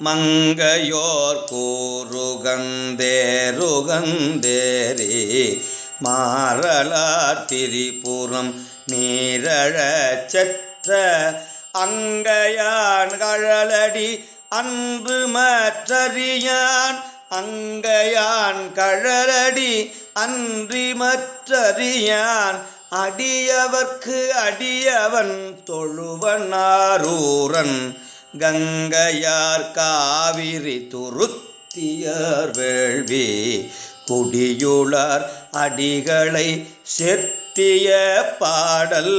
மங்கையோர் கூருகந்தேருகந்தேரி மாறலார் திரிபுரம் நீரழச் செற்ற அங்கையான் கழலடி அன்பு மற்றறியான் அங்கையான் கழலடி அன்றி மற்றறியான் அடியவர்க்கு அடியவன் தொழுவனாரூரன் கங்கையார் காவிரி துருத்தியார் வேள்வி குடியுளார் அடிகளை செத்திய பாடல்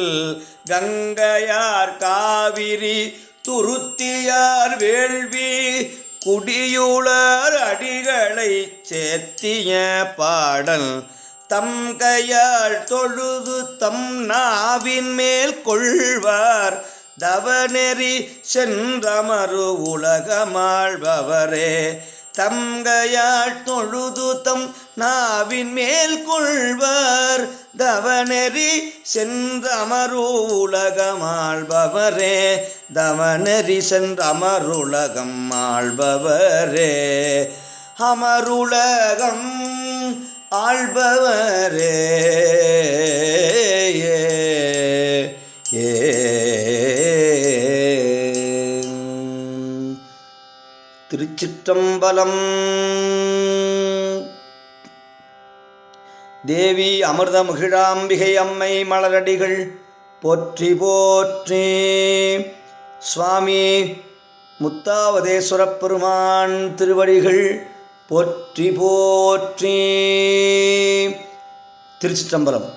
கங்கையார் காவிரி துருத்தியார் வேள்வி குடியுளர் அடிகளை சேத்திய பாடல் தம் கையால் தொழுது தம் நாவின் மேல் கொள்வார் தவநெறி சென்றமரு உலகமாழ்பவரே தங்கையாள் தொழுது தம் நாவின் மேல் கொள்வர். தவநெறி சென்றமரு உலகமாழ்பவரே தவநெறி சென்றமருலகம் ஆழ்பவரே. அமருலகம் ஆழ்பவரே. திருச்சிற்றம்பலம். தேவி அமிர்த மகிழாம்பிகை அம்மை மலரடிகள் போற்றி போற்றி. சுவாமி முத்தாவதேஸ்வரப் பெருமான் திருவடிகள் போற்றி போற்றி. திருச்சிற்றம்பலம்.